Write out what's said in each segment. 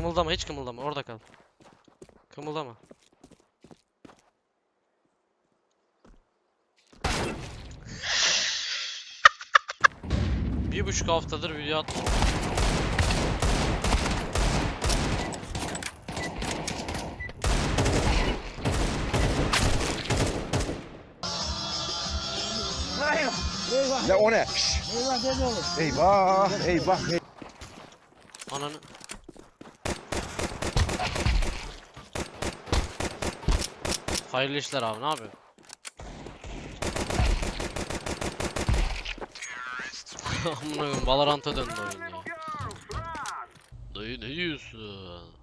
Kımıldama hiç kımıldama orada kal. Kımıldama. Bir buçuk haftadır video at. Ya o ne? Şşş. Eyvah, eyvah, eyvah. Ananı. Hayırlı işler abi ne yapıyorsun? Amına Valorant'a döndü oyun ya. Dayı ne diyorsun?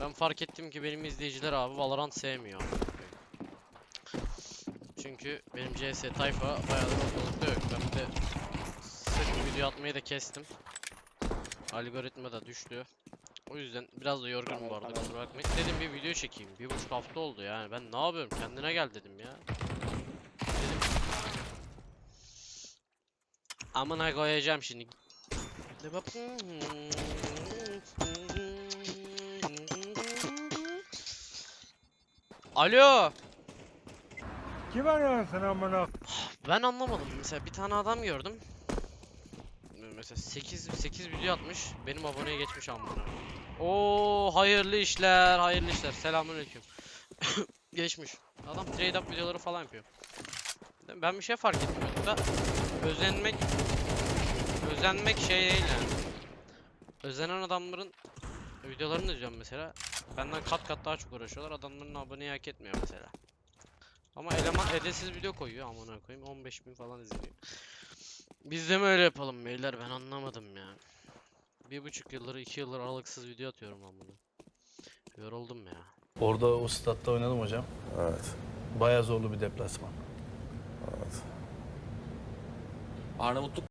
Ben fark ettim ki benim izleyiciler abi Valorant sevmiyor. Çünkü benim CS tayfa bayağıdır ortalıkta yok. Ben de sırf video atmayı da kestim. Algoritma da düştü. O yüzden biraz da yorgunum bu arada kusura bakmayın. Dedim bir video çekeyim. Bir buçuk hafta oldu yani. Ben ne yapıyorum? Kendine gel dedim ya. Dedim. Amına koyacağım şimdi. Alo. Kim arıyorsun amına? Ben anlamadım. Mesela bir tane adam gördüm. Mesela 8 8 video atmış. Benim aboneye geçmiş amına. Oo hayırlı işler, hayırlı işler. Selamünaleyküm. geçmiş. Adam trade up videoları falan yapıyor. Ben bir şey fark etmiyorum da özenmek özenmek şey değil yani. Özenen adamların videolarını izliyorum mesela. Benden kat kat daha çok uğraşıyorlar. Adamların aboneyi hak etmiyor mesela. Ama eleman edesiz video koyuyor amına koyayım 15 bin falan izleniyor. Biz de mi öyle yapalım beyler ben anlamadım ya. Bir buçuk yıldır iki yıldır aralıksız video atıyorum amına. Yoruldum ya. Orada o statta oynadım hocam. Evet, Bayağı zorlu bir deplasman. evet. Arnavutluk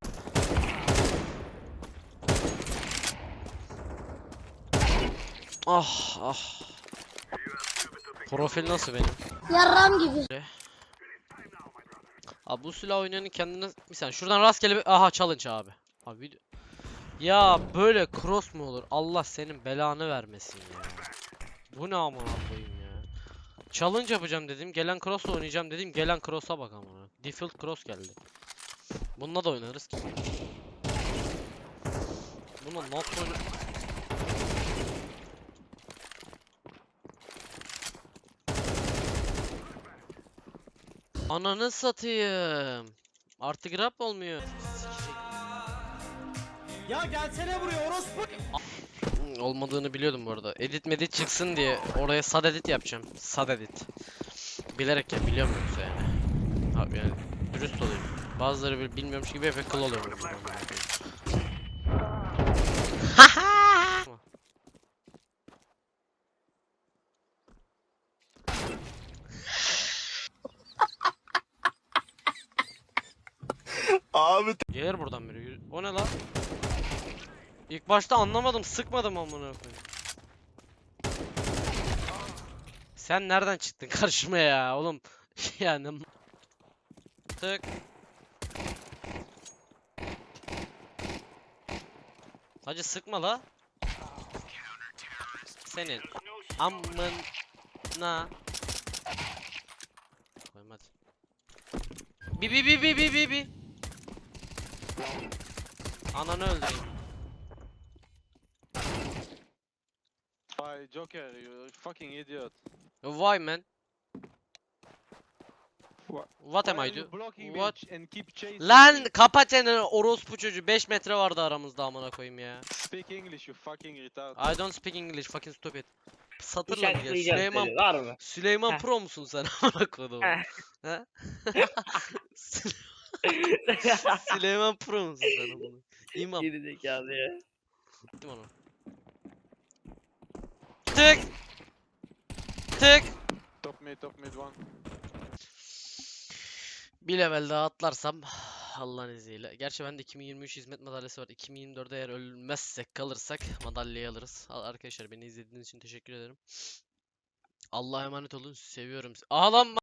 Ah ah. Profil nasıl benim? Yarram gibi. Abi bu silah oynayanın kendine saniye şuradan rastgele bir aha challenge abi. Abi video Ya böyle cross mu olur? Allah senin belanı vermesin ya. Bu ne amına koyayım ya. Challenge yapacağım dedim. Gelen cross oynayacağım dedim. Gelen cross'a bak amına. Default cross geldi. Bununla da oynarız ki. Bununla nasıl oynar? Ananı satayım. Artık rap olmuyor. Ya gelsene buraya orospu. Olmadığını biliyordum bu arada. Edit medit çıksın diye oraya sad edit yapacağım. Sad edit. Bilerek ya biliyorum yoksa yani. Abi yani dürüst olayım. Bazıları böyle bilmiyormuş gibi hep kıl oluyor. Abi Gelir buradan biri. O ne lan? İlk başta anlamadım, sıkmadım amına koyayım. Sen nereden çıktın karşıma ya oğlum? yani tık. Hacı sıkma la. Senin amına Koyayım hadi. Bi bi bi bi bi bi bi. Ananı öldüreyim. Why, Joker, you fucking idiot. Why man? Wha- What am Why I you do? blocking What? and keep chasing Lan me? kapat çeneni orospu çocuğu 5 metre vardı aramızda amına koyayım ya. Speak English, you fucking retard. I don't speak English fucking stupid. Satırla bir gel. İşaretleyeceğim Süleyman seni, var mı? Süleyman Heh. Pro musun sen amına koyduğum? Heh. He? Sü- Süleyman Pro musun sen amına? İmam. Geri zekalı ya. Gittim onu. Tık. Tık. Top mid, top mid one. Bir level daha atlarsam Allah'ın izniyle. Gerçi bende 2023 hizmet madalyası var. 2024'de eğer ölmezsek kalırsak madalyayı alırız. Al- Arkadaşlar beni izlediğiniz için teşekkür ederim. Allah'a emanet olun. Seviyorum. lan